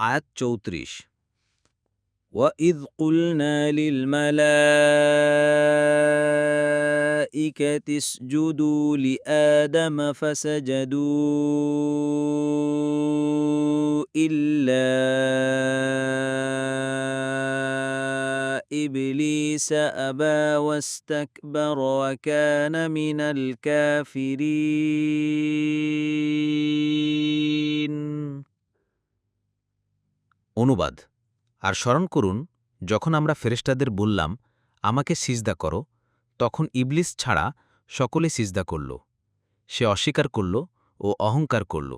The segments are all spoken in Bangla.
আয়াত চৌত্রিশ وَإِذْ قُلْنَا لِلْمَلَائِكَةِ اسْجُدُوا لِآدَمَ فَسَجَدُوا إِلَّا إِبْلِيسَ أَبَى وَاسْتَكْبَرَ وَكَانَ مِنَ الْكَافِرِينَ অনুবাদ। আর স্মরণ করুন, যখন আমরা ফেরেশতাদের বললাম, আমাকে সিজদা করো, তখন ইবলিস ছাড়া সকলে সিজদা করল। সে অস্বীকার করল ও অহংকার করল,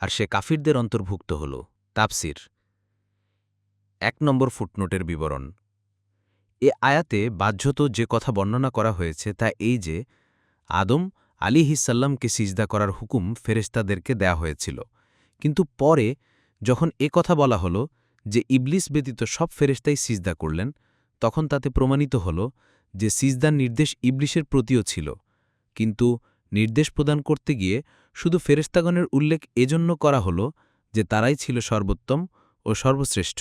আর সে কাফিরদের অন্তর্ভুক্ত হল। তাপসির এক নম্বর ফুটনোটের বিবরণ। এ আয়াতে বাহ্যত যে কথা বর্ণনা করা হয়েছে তা এই যে, আদম আলী হিসাল্লামকে সিজদা করার হুকুম ফেরেস্তাদেরকে দেয়া হয়েছিল। কিন্তু পরে যখন এ কথা বলা হলো যে ইবলিস ব্যতীত সব ফেরেস্তাই সিজদা করলেন, তখন তাতে প্রমাণিত হল যে সিজদার নির্দেশ ইবলিশের প্রতিও ছিল। কিন্তু নির্দেশ প্রদান করতে গিয়ে শুধু ফেরেস্তাগণের উল্লেখ এজন্য করা হল যে তারাই ছিল সর্বোত্তম ও সর্বশ্রেষ্ঠ।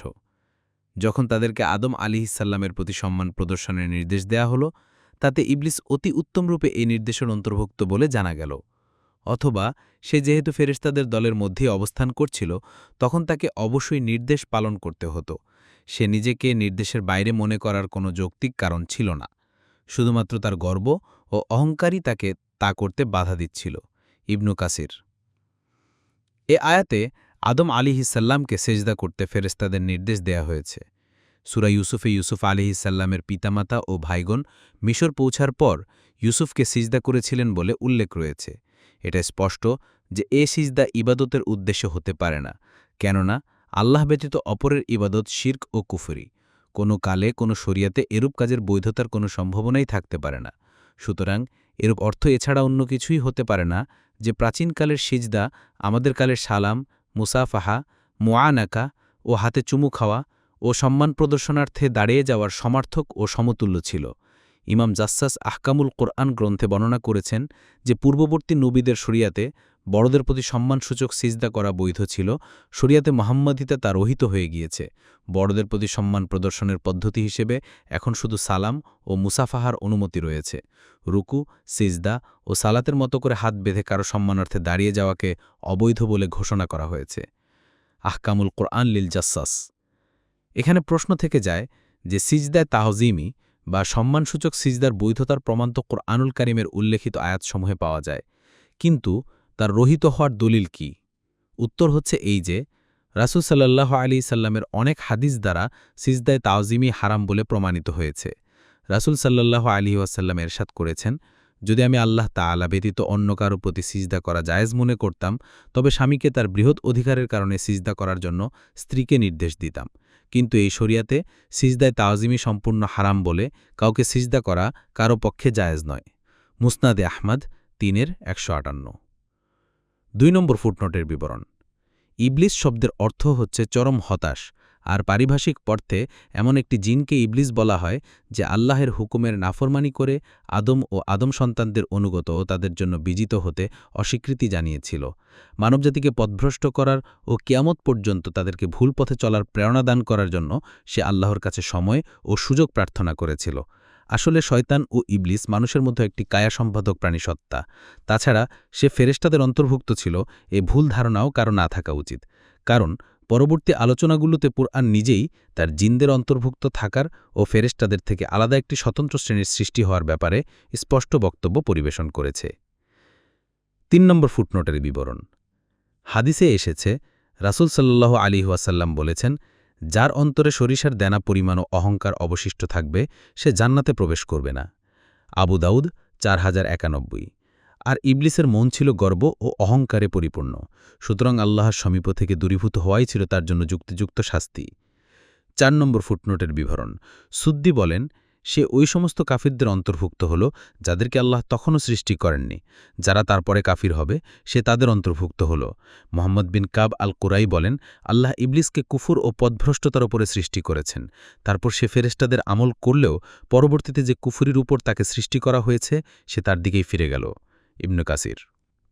যখন তাদেরকে আদম আলী ইসাল্লামের প্রতি সম্মান প্রদর্শনের নির্দেশ দেয়া হল, তাতে ইবলিস অতি উত্তমরূপে এই নির্দেশের অন্তর্ভুক্ত বলে জানা গেল। অথবা সে যেহেতু ফেরেস্তাদের দলের মধ্যেই অবস্থান করছিল, তখন তাকে অবশ্যই নির্দেশ পালন করতে হতো। সে নিজেকে নির্দেশের বাইরে মনে করার কোনো যৌক্তিক কারণ ছিল না। শুধুমাত্র তার গর্ব ও অহংকারই তাকে তা করতে বাধা দিচ্ছিল। ইবনু কাসির এ আয়াতে আদম আলী হিসাল্লামকে সেজদা করতে ফেরেস্তাদের নির্দেশ দেয়া হয়েছে। সুরা ইউসুফে ইউসুফ আলী হিসাল্লামের পিতামাতা ও ভাইগণ মিশর পৌঁছার পর ইউসুফকে সিজদা করেছিলেন বলে উল্লেখ রয়েছে। এটা স্পষ্ট যে এ সিজদা ইবাদতের উদ্দেশ্য হতে পারে না। কেননা, আল্লাহ ব্যতীত অপরের ইবাদত শির্ক ও কুফরি। কোনো কালে কোনো শরিয়াতে এরূপ কাজের বৈধতার কোনো সম্ভাবনাই থাকতে পারে না। সুতরাং এরূপ অর্থ এছাড়া অন্য কিছুই হতে পারে না যে প্রাচীনকালের সিজদা আমাদের কালের সালাম, মুসাফাহা মোয়ানাকা ও হাতে চুমু খাওয়া ও সম্মান প্রদর্শনার্থে দাঁড়িয়ে যাওয়ার সমার্থক ও সমতুল্য ছিল। ইমাম জাসাস আহকামুল কোরআন গ্রন্থে বর্ণনা করেছেন যে পূর্ববর্তী নবীদের শরিয়াতে বড়দের প্রতি সম্মানসূচক সিজদা করা বৈধ ছিল, শরিয়াতে মোহাম্মদিতে তা রহিত হয়ে গিয়েছে। বড়দের প্রতি সম্মান প্রদর্শনের পদ্ধতি হিসেবে এখন শুধু সালাম ও মুসাফাহার অনুমতি রয়েছে। রুকু, সিজদা ও সালাতের মতো করে হাত বেঁধে কারও সম্মানার্থে দাঁড়িয়ে যাওয়াকে অবৈধ বলে ঘোষণা করা হয়েছে। আহকামুল কোরআন লিল জাসাস এখানে প্রশ্ন থেকে যায় যে সিজদায় তাহজিমি বা সম্মানসূচক সিজদার বৈধতার প্রমাণ তো কোরআনুল কারিমের উল্লেখিত আয়াতসমূহে পাওয়া যায়। কিন্তু তার রহিত হওয়ার দলিল কি? উত্তর হচ্ছে এই যে, রাসুল সাল্লাহ আলী সাল্লামের অনেক হাদিস দ্বারা সিজদায় তাওজিমি হারাম বলে প্রমাণিত হয়েছে। রাসুল সাল্লাহ আলী ওয়াসাল্লাম এরশাদ করেছেন, যদি আমি আল্লাহ তালা ব্যতীত অন্য কারও প্রতি সিজদা করা জায়েজ মনে করতাম, তবে স্বামীকে তার বৃহৎ অধিকারের কারণে সিজদা করার জন্য স্ত্রীকে নির্দেশ দিতাম। কিন্তু এই শরিয়াতে সিজদায় তাওজিমি সম্পূর্ণ হারাম বলে কাউকে সিজদা করা কারও পক্ষে জায়েজ নয়। মুসনাদে আহমদ, তিনের একশো আটান্ন। দুই নম্বর ফুটনোটের বিবরণ। ইবলিস শব্দের অর্থ হচ্ছে চরম হতাশ আর পারিভাষিক পর্থে এমন একটি জিনকে ইবলিস বলা হয় যে আল্লাহের হুকুমের নাফরমানি করে আদম ও আদম সন্তানদের অনুগত ও তাদের জন্য বিজিত হতে অস্বীকৃতি জানিয়েছিল। মানবজাতিকে পথভ্রষ্ট করার ও কিয়ামত পর্যন্ত তাদেরকে ভুল পথে চলার প্রেরণা দান করার জন্য সে আল্লাহর কাছে সময় ও সুযোগ প্রার্থনা করেছিল। আসলে শয়তান ও ইবলিস মানুষের মধ্যে একটি কায়া সম্পাদক প্রাণী সত্তা। তাছাড়া সে ফেরেস্তাদের অন্তর্ভুক্ত ছিল, এ ভুল ধারণাও কারও না থাকা উচিত। কারণ পরবর্তী আলোচনাগুলোতে পুরআন নিজেই তার জিনদের অন্তর্ভুক্ত থাকার ও ফেরেস্টাদের থেকে আলাদা একটি স্বতন্ত্র শ্রেণির সৃষ্টি হওয়ার ব্যাপারে স্পষ্ট বক্তব্য পরিবেশন করেছে। তিন নম্বর ফুটনোটের বিবরণ। হাদিসে এসেছে, রাসুল সাল্লাহ আলী ওয়াসাল্লাম বলেছেন, যার অন্তরে সরিষার দেনা পরিমাণ ও অহংকার অবশিষ্ট থাকবে, সে জান্নাতে প্রবেশ করবে না। আবু দাউদ, চার হাজার একানব্বই। আর ইবলিসের মন ছিল গর্ব ও অহংকারে পরিপূর্ণ। সুতরাং আল্লাহর সমীপ থেকে দূরীভূত হওয়াই ছিল তার জন্য যুক্তিযুক্ত শাস্তি। চার নম্বর ফুটনোটের বিবরণ। সুদ্দি বলেন, সে ওই সমস্ত কাফিরদের অন্তর্ভুক্ত হল যাদেরকে আল্লাহ তখনও সৃষ্টি করেননি। যারা তারপরে কাফির হবে, সে তাদের অন্তর্ভুক্ত হল। মোহাম্মদ বিন কাব আল কুরাই বলেন, আল্লাহ ইবলিসকে কুফুর ও পদভ্রষ্টতার ওপরে সৃষ্টি করেছেন। তারপর সে ফেরেস্টাদের আমল করলেও পরবর্তীতে যে কুফুরির উপর তাকে সৃষ্টি করা হয়েছে, সে তার দিকেই ফিরে গেল। ইবনু কাসির